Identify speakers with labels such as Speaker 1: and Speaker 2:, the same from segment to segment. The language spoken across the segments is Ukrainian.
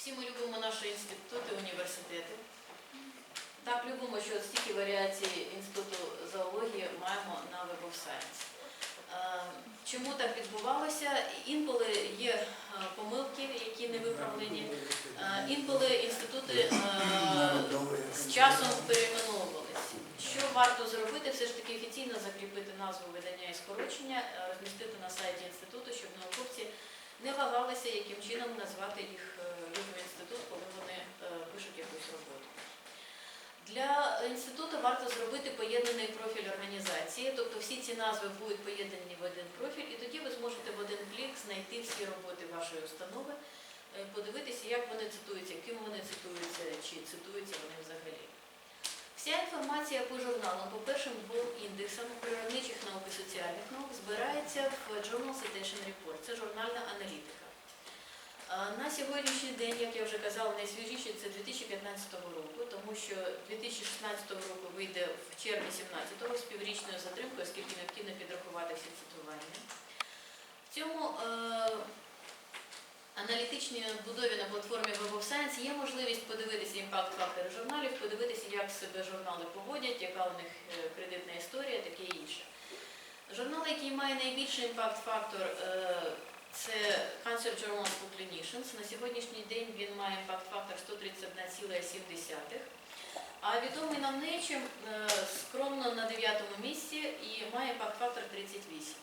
Speaker 1: Всі ми любимо наші інститути, університети. Так любимо, що стільки варіацій інституту зоології маємо на Web of Science. Чому так відбувалося? Інколи є е, помилки, які не виправлені. Е, Інколи інститути е, з часом перейменовувалися. Що варто зробити, все ж таки офіційно закріпити назву видання і скорочення, розмістити на сайті інституту, щоб науковці не вагалися, яким чином назвати їх е, інститут, коли вони е, пишуть якусь роботу. Для інституту варто зробити поєднаний профіль організації, тобто всі ці назви будуть поєднані в один профіль, і тоді ви зможете в один клік знайти всі роботи вашої установи, е, подивитися, як вони цитуються, ким вони цитуються, чи цитуються вони взагалі. Вся інформація по журналам, по першим двом індексам природничих наук і соціальних наук збирається в Journal Citation Report. Це журнальна аналітика. На сьогоднішній день, як я вже казала, найсвіжіше це 2015 року, тому що 2016 року вийде в червні 17-го з піврічною затримкою, оскільки необхідно підрахувати всі цитування. В цьому е, аналітичній будові на платформі Web of Science є можливість подивитися імпакт-фактори журналів, подивитися, як себе журнали поводять, яка у них е, кредитна історія, таке і інше. Журнал, який має найбільший імпакт-фактор, е, це Cancer Journal for Clinicians. На сьогоднішній день він має імпакт-фактор 131,7. А відомий нам Nature е, скромно на 9 місці і має імпакт-фактор 38.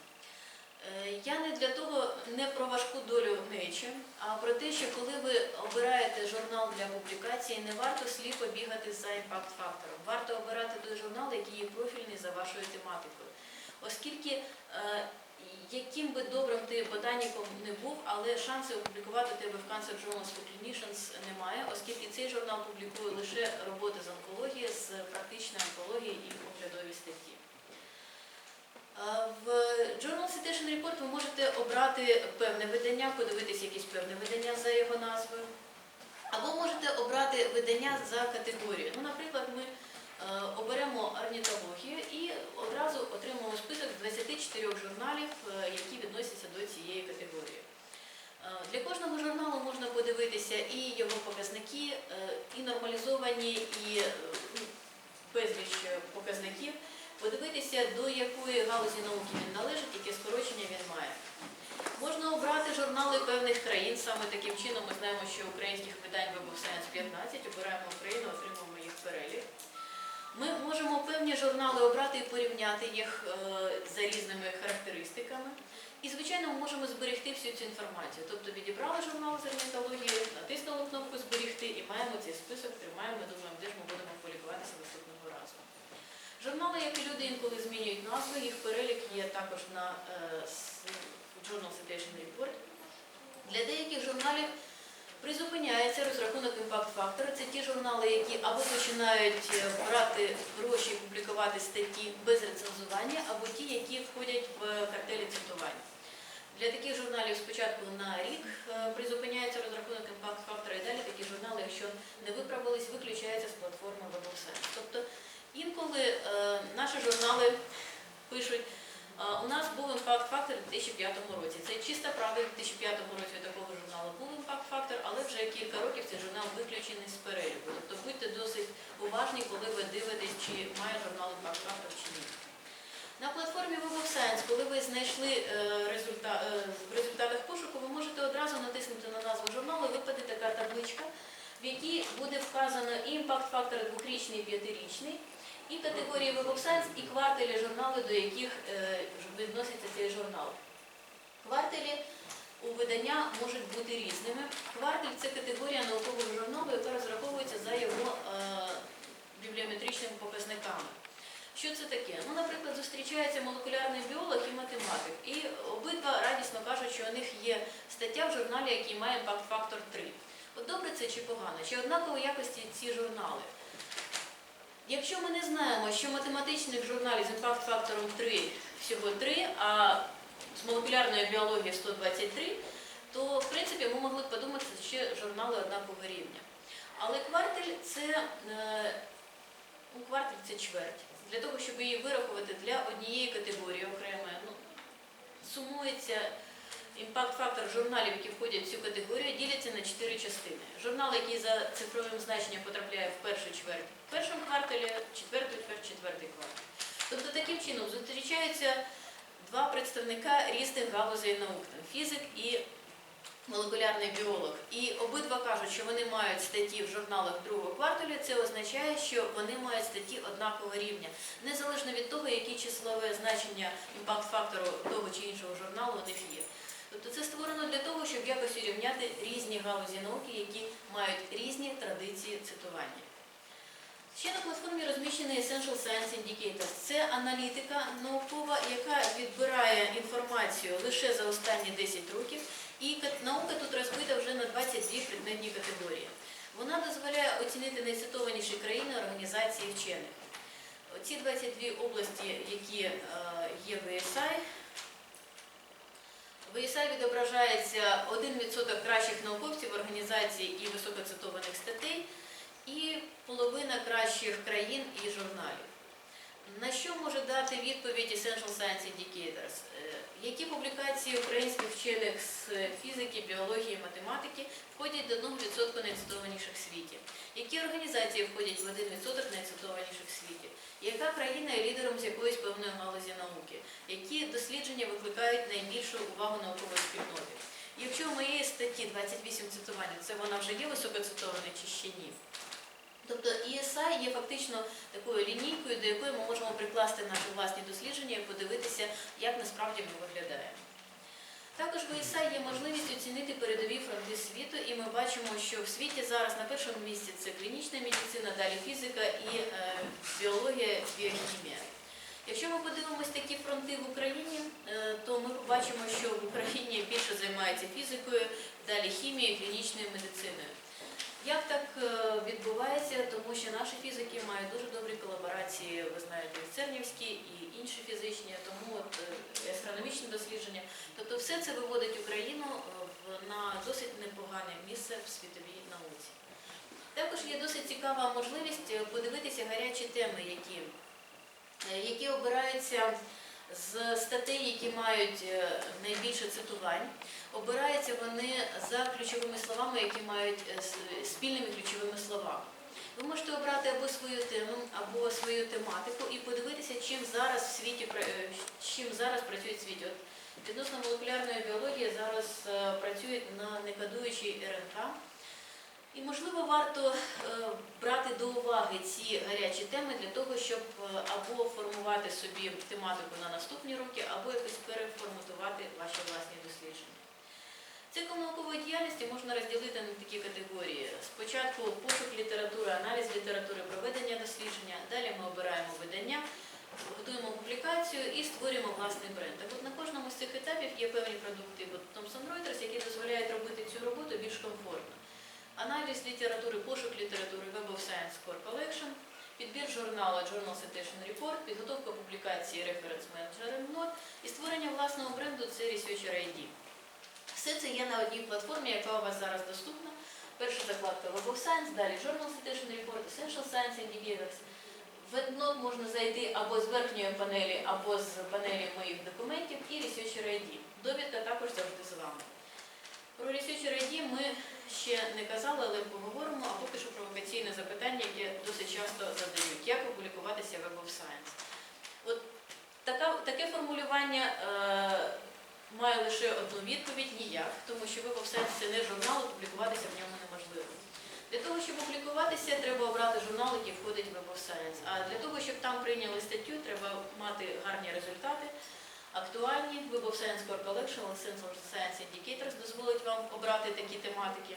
Speaker 1: Е, Я не для того не про важку долю Nature, а про те, що коли ви обираєте журнал для публікації, не варто сліпо бігати за імпакт-фактором. Варто обирати той журнал, який є профільний за вашою тематикою. Оскільки е, яким би добрим ти ботаніком не був, але шанси опублікувати тебе в Cancer Journals Clinicians немає, оскільки цей журнал публікує лише роботи з онкології, з практичної онкології і оглядові статті. В Journal Citation Report ви можете обрати певне видання, подивитися якесь певне видання за його назвою. Або можете обрати видання за категорією. Ну, наприклад, ми е, оберемо орнітологію і одразу отримаємо список з 24 журналів, е, які відносяться до цієї категорії. Е, Для кожного журналу можна подивитися і його показники, і нормалізовані, і ну, безліч показників, подивитися, до якої галузі науки він належить, яке скорочення він має. Можна обрати журнали певних країн, саме таким чином ми знаємо, що українських видань Web of Science 15, обираємо Україну, отримуємо їх перелік. Ми можемо певні журнали обрати і порівняти їх е, за різними характеристиками. І, звичайно, ми можемо зберегти всю цю інформацію. Тобто відібрали журнал з орнітології, натиснули кнопку Зберегти і маємо цей список, тримаємо, думаємо, де ж ми будемо публікуватися наступного. Журнали, як і люди, інколи змінюють назви, їх перелік є також на е, Journal Citation Report. Для деяких журналів призупиняється розрахунок імпакт-фактора. Це ті журнали, які або починають е, брати гроші і публікувати статті без рецензування, або ті, які входять в картелі цитування. Для таких журналів спочатку на рік е, призупиняється розрахунок імпакт-фактора, і далі такі журнали, якщо не виправились, виключаються з платформи Web. Тобто інколи е, наші журнали пишуть, У нас був імпакт-фактор у 2005 році. Це чиста правда, у 2005 році такого журналу був імпакт-фактор, але вже кілька років цей журнал виключений з переліку. Тобто будьте досить уважні, коли ви дивитесь, чи має журнал імпакт-фактор чи ні. На платформі of Science, коли ви знайшли е, результа- е, в результатах пошуку, ви можете одразу натиснути на назву журналу, і випаде така табличка, в якій буде вказано імпакт-фактор двохрічний і п'ятирічний, і категорії Web Science, і квартелі журнали, до яких е, відноситься цей журнал. Квартелі у видання можуть бути різними. Квартель це категорія наукового журналу, яка розраховується за його е, бібліометричними показниками. Що це таке? Ну, наприклад, зустрічається молекулярний біолог і математик, і обидва радісно кажуть, що у них є стаття в журналі, який має імпакт-фактор 3. От добре це чи погано? Чи однакової якості ці журнали? Якщо ми не знаємо, що математичних журналів з імпакт-фактором 3 всього 3, а з молекулярної біології 123, то в принципі ми могли б подумати, що ще журнали однакового рівня. Але квартель це, е, ну, квартель це чверть. Для того, щоб її вирахувати для однієї категорії окремої, ну, сумується імпакт-фактор журналів, які входять в цю категорію, діляться на чотири частини. Журнал, який за цифровим значенням потрапляє в першу чверть в першому кварталі, четверту чверть, четвертий квартал. Тобто таким чином зустрічаються два представника різних галузей наук, там, фізик і молекулярний біолог. І обидва кажуть, що вони мають статті в журналах другого кварталу. Це означає, що вони мають статті однакового рівня, незалежно від того, яке числове значення імпакт-фактору того чи іншого журналу у них є. Тобто це створено для того, щоб якось урівняти різні галузі науки, які мають різні традиції цитування. Ще на платформі розміщений Essential Science Indicators. Це аналітика наукова, яка відбирає інформацію лише за останні 10 років, і наука тут розбита вже на 22 предметні категорії. Вона дозволяє оцінити найцитованіші країни організації вчених. Ці 22 області, які е, є в ESI, ESI відображається 1% кращих науковців організацій і високоцитованих статей, і половина кращих країн і журналів. На що може дати відповідь Essential Science Indicators? Е, Які публікації українських вчених з фізики, біології, математики входять до 1% найцитованіших в світі? Які організації входять в 1% найцитованіших в світі? Яка країна є лідером з якоїсь певної галузі науки? Які дослідження викликають найбільшу увагу наукової спільноти? Якщо в моєї статті 28 цитування, це вона вже є високоцитована чи ще ні? Тобто ESI є фактично такою лінійкою, до якої ми можемо прикласти наші власні дослідження і подивитися, як насправді ми виглядаємо. Також в ESI є можливість оцінити передові фронти світу, і ми бачимо, що в світі зараз на першому місці це клінічна медицина, далі фізика і е, біологія, біохімія. Якщо ми подивимось такі фронти в Україні, е, то ми побачимо, що в Україні більше займається фізикою, далі хімією, клінічною медициною. Як так е, відбувається? Тому що наші фізики мають дуже добрі колаборації, ви знаєте, і Цернівські і інші фізичні, тому от е, астрономічні дослідження. Тобто все це виводить Україну е, на досить непогане місце в світовій науці. Також є досить цікава можливість подивитися гарячі теми, які, які обираються з статей, які мають е, найбільше цитувань. Обираються вони за ключовими словами, які мають е, спільними ключовими словами. Ви можете обрати або свою тему, або свою тематику і подивитися, чим зараз в світі е, чим зараз працюють в світі. От відносно молекулярної біології зараз працюють на некодуючій РНК. І можливо варто е, брати до уваги ці гарячі теми для того, щоб е, або формувати собі тематику на наступні роки, або якось переформатувати ваші власні дослідження. Цикл наукової діяльності можна розділити на такі категорії. Спочатку пошук літератури, аналіз літератури, проведення дослідження. Далі ми обираємо видання, готуємо публікацію і створюємо власний бренд. Так от на кожному з цих етапів є певні продукти Thomson Reuters, які дозволяють робити цю роботу більш комфортно. Аналіз літератури, пошук літератури Web of Science Core Collection, підбір журналу Journal Citation Report, підготовка публікації Reference Manager Note і створення власного бренду це Researcher ID. Все це є на одній платформі, яка у вас зараз доступна. Перша закладка Web of Science, далі Journal Citation Report, Essential Science Indicators. В EndNote можна зайти або з верхньої панелі, або з панелі моїх документів і Researcher ID. Довідка також завжди з вами. Про Researcher ID ми ще не казали, але поговоримо, а поки що провокаційне запитання, яке досить часто задають. Як опублікуватися в Web of Science? От така, таке формулювання е, має лише одну відповідь ніяк, тому що Web of Science – це не журнал, опублікуватися в ньому неможливо. Для того, щоб опублікуватися, треба обрати журнал, який входить в Web of Science. А для того, щоб там прийняли статтю, треба мати гарні результати, актуальні. Web of Science Core Collection, Essential Science Indicators дозволить вам обрати такі тематики.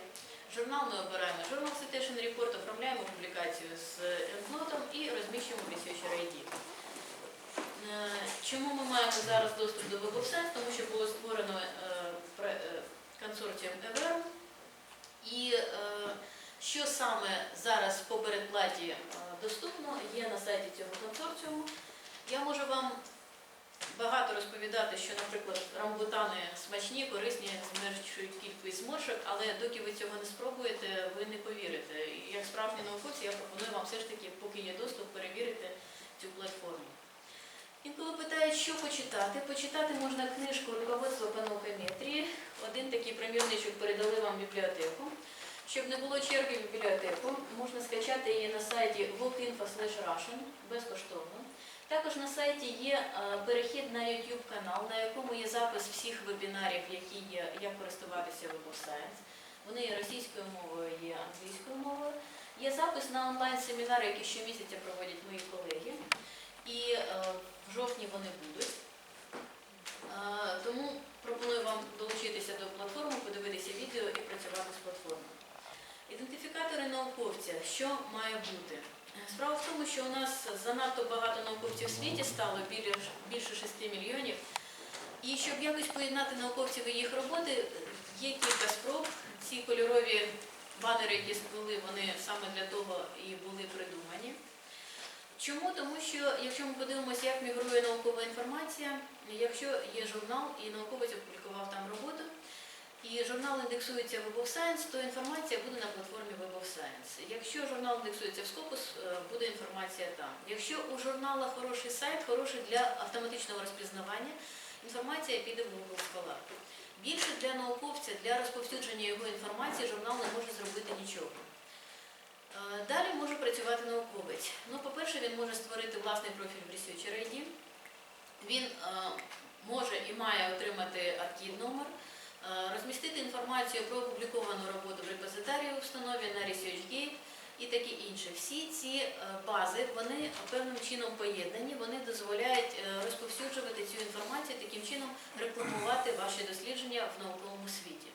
Speaker 1: Журнал ми обираємо Journal Citation Report, оформляємо публікацію з енднотом і розміщуємо Researcher ID. Е, Чому ми маємо зараз доступ до Web of Science? Тому що було створено е, е, консорціум ЕВР. І що саме зараз по передплаті доступно, є на сайті цього консорціуму. Я можу вам багато розповідати, що, наприклад, рамбутани смачні, корисні, зменшують кількість зморшок, але доки ви цього не спробуєте, ви не повірите. Як справжні науковці, я пропоную вам все ж таки, поки є доступ, перевірити цю платформу. Інколи питають, що почитати. Почитати можна книжку Руководство по наукометрії. Один такий примірничок передали вам в бібліотеку. Щоб не було черги в бібліотеку, можна скачати її на сайті walkinfo.russian безкоштовно. Також на сайті є е, перехід на YouTube канал, на якому є запис всіх вебінарів, які є, як користуватися Web Science. Вони є російською мовою, є англійською мовою. Є запис на онлайн-семінари, які щомісяця проводять мої колеги. І е, в жовтні вони будуть. Е, тому пропоную вам долучитися до платформи, подивитися відео і працювати з платформою. Ідентифікатори науковця. Що має бути? Справа в тому, що у нас занадто багато науковців в світі стало більше 6 мільйонів. І щоб якось поєднати науковців і їх роботи, є кілька спроб. Ці кольорові банери, які сплели, вони саме для того і були придумані. Чому? Тому що якщо ми подивимося, як мігрує наукова інформація, якщо є журнал і науковець опублікував там роботу, і журнал індексується в Web of Science, то інформація буде на платформі Web of Science. Якщо журнал індексується в Scopus, е, буде інформація там. Якщо у журнала хороший сайт, хороший для автоматичного розпізнавання, інформація піде в Google Scholar. Більше для науковця, для розповсюдження його інформації журнал не може зробити нічого. Е, Далі може працювати науковець. Ну, по-перше, він може створити власний профіль в Researcher ID. Він е, може і має отримати аркід номер, розмістити інформацію про опубліковану роботу в репозитарії в установі на ResearchGate і таке інше. Всі ці е, бази вони певним чином поєднані, вони дозволяють е, розповсюджувати цю інформацію, таким чином рекламувати ваші дослідження в науковому світі.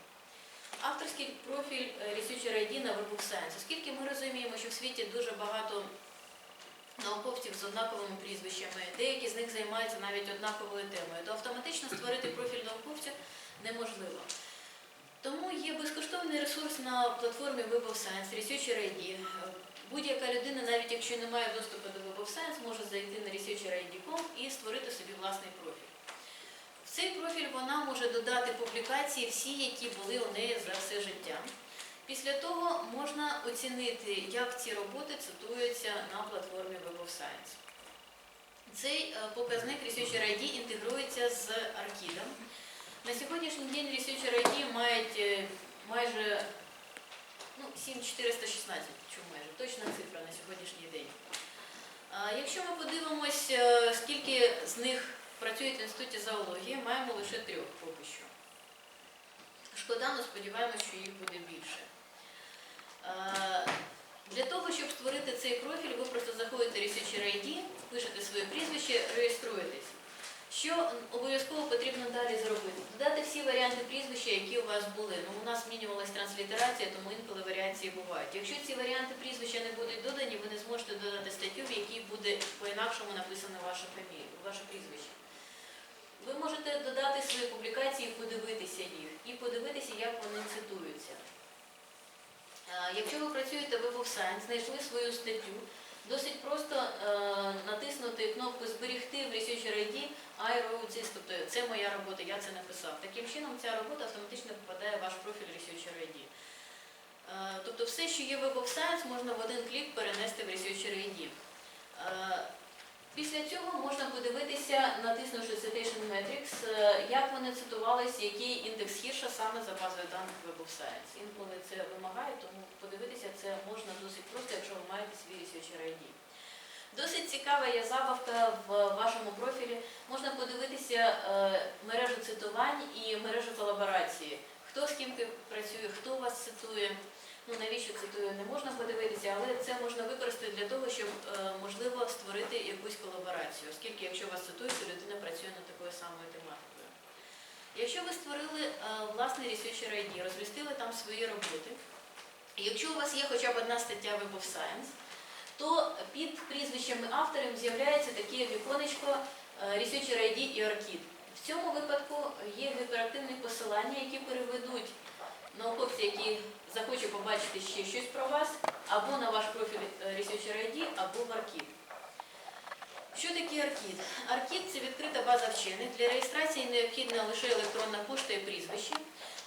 Speaker 1: Авторський профіль е, Researcher на Web of. Оскільки ми розуміємо, що в світі дуже багато науковців з однаковими прізвищами, деякі з них займаються навіть однаковою темою, то автоматично створити профіль науковця неможливо. Тому є безкоштовний ресурс на платформі Web of Science, Researcher ID. Будь-яка людина, навіть якщо не має доступу до Web of Science, може зайти на researcherid.com і створити собі власний профіль. В цей профіль вона може додати публікації всі, які були у неї за все життя. Після того можна оцінити, як ці роботи цитуються на платформі Web of Science. Цей е, показник Researcher ID інтегрується з Аркідом. На сьогоднішній день Researcher ID мають е, майже ну, 7416, чому майже, точна цифра на сьогоднішній день. Якщо ми подивимось, е, скільки з них працюють в інституті зоології, маємо лише трьох поки що. Шкода, сподіваємося, що їх буде більше. Е, Для того, щоб створити цей профіль, ви просто заходите Researcher ID, пишете своє прізвище, реєструєтесь. Що обов'язково потрібно далі зробити? Додати всі варіанти прізвища, які у вас були. Ну, у нас змінювалась транслітерація, тому інколи варіації бувають. Якщо ці варіанти прізвища не будуть додані, ви не зможете додати статтю, в якій буде по-інакшому написано ваша фамілія, ваше прізвище. Ви можете додати свої публікації, подивитися їх і подивитися, як вони цитуються. Е, Якщо ви працюєте в Science, знайшли свою статтю, досить просто е, натиснути кнопку Зберігти в Researcher ID I тобто це моя робота, я це написав. Таким чином ця робота автоматично попадає в ваш профіль Researcher ID. Е, Тобто все, що є в Science, можна в один клік перенести в Researcher ID. Після цього можна подивитися, натиснувши Citation Metrics, е, як вони цитувалися, який індекс хірша саме за базою даних Web of Science. Інколи це вимагає, тому подивитися це можна досить просто, якщо ви маєте свій Researcher ID. Досить цікава є забавка в вашому профілі. Можна подивитися е, мережу цитувань і мережу колаборації. Хто з ким працює, хто вас цитує. Ну навіщо цитую, не можна подивитися, але це можна використати для того, щоб е, можливо створити якусь колаборацію, оскільки якщо вас цитують, то людина працює над такою самою тематикою. Якщо ви створили е, власний Researcher ID, розмістили там свої роботи, якщо у вас є хоча б одна стаття Web of Science, то під прізвищами авторів з'являється таке віконечко е, Researcher ID і Orchid. В цьому випадку є гіперактивні посилання, які переведуть науковці, які захочуть побачити ще щось про вас, або на ваш профіль е, Researcher ID, або в Аркід. Що таке Аркід? Аркід це відкрита база вчених. Для реєстрації необхідна лише електронна пошта і прізвище.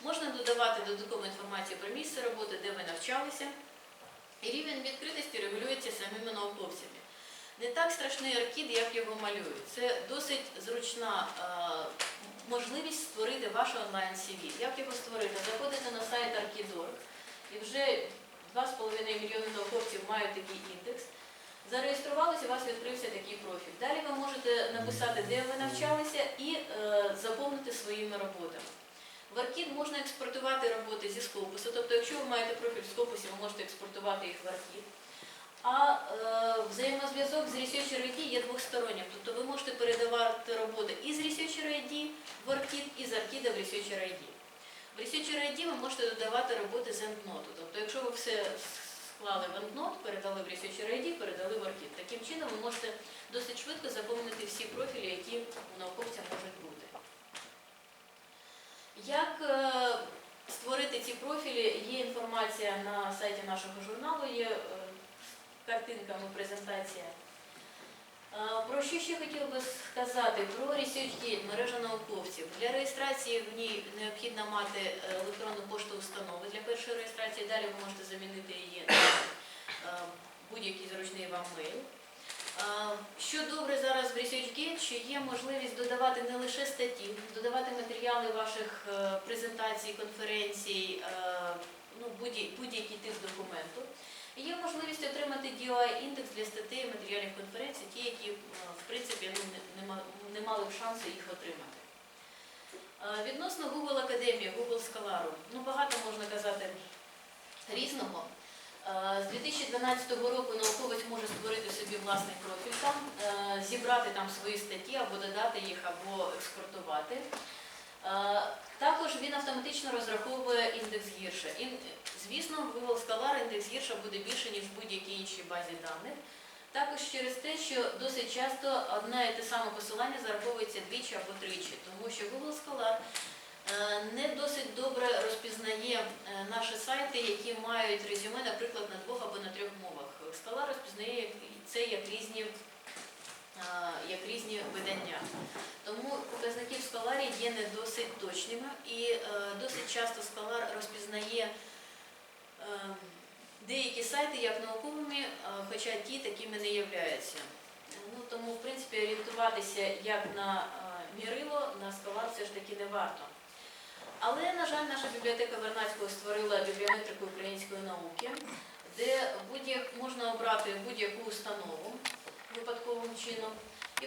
Speaker 1: Можна додавати додаткову інформацію про місце роботи, де ви навчалися. І рівень відкритості регулюється самими науковцями. Не так страшний аркід, як його малюють. Це досить зручна е, можливість створити ваш онлайн-CV. Як його створити? Заходите на сайт Archid.org і вже 2,5 мільйони науковців мають такий індекс. Зареєструвалися, у вас відкрився такий профіль. Далі ви можете написати, де ви навчалися, і е, заповнити своїми роботами. В Аркід можна експортувати роботи зі Scopus, тобто, якщо ви маєте профіль в Scopus, ви можете експортувати їх в Аркід. А е, взаємозв'язок з Researcher ID є двостороннім, тобто ви можете передавати роботи і з Researcher ID в Аркід, і з Аркіда в Researcher ID. В Researcher ID ви можете додавати роботи з EndNote. Тобто, якщо ви все склали в EndNote, передали в Researcher ID, передали в Аркід. Таким чином ви можете досить швидко заповнити всі профілі, які у науковця можуть бути. Як е, створити ці профілі? Є інформація на сайті нашого журналу, є е, картинками презентація. Про що ще хотіла би сказати? Про ResearchGate, мережа науковців. Для реєстрації в ній необхідно мати е, електронну пошту установи для першої реєстрації. Далі ви можете замінити її на е, будь-який зручний вам мейл. Що добре зараз в ResearchGate, що є можливість додавати не лише статті, додавати матеріали ваших е, презентацій, конференцій, ну, будь-який тип документу. Є можливість отримати DOI-індекс для статей і матеріалів конференції, ті, які, е, в принципі, ну, не, не ма- не мали б шансу їх отримати. Е, Відносно Google Академії, Google Scholar, ну багато можна казати різного. Е, З 2012 року науковець може створити собі власний профіль там, зібрати там свої статті або додати їх, або експортувати. Е, Також він автоматично розраховує індекс гірше. Звісно, Google Scholar індекс гірша буде більше, ніж в будь-якій іншій базі даних. Також через те, що досить часто одне і те саме посилання зараховується двічі або тричі, тому що Google Scholar е, не досить добре розпізнає е, наші сайти, які мають резюме, наприклад, на двох або на трьох мовах. Scholar розпізнає це як різні, як різні видання. Scholar є не досить точними і е, досить часто Scholar розпізнає е, деякі сайти як науковими, е, хоча ті такими не являються. Ну, тому, в принципі, орієнтуватися як на мірило, на Scholar все ж таки не варто. Але, на жаль, наша бібліотека Вернадського створила бібліометрику української науки, де можна обрати будь-яку установу випадковим чином і.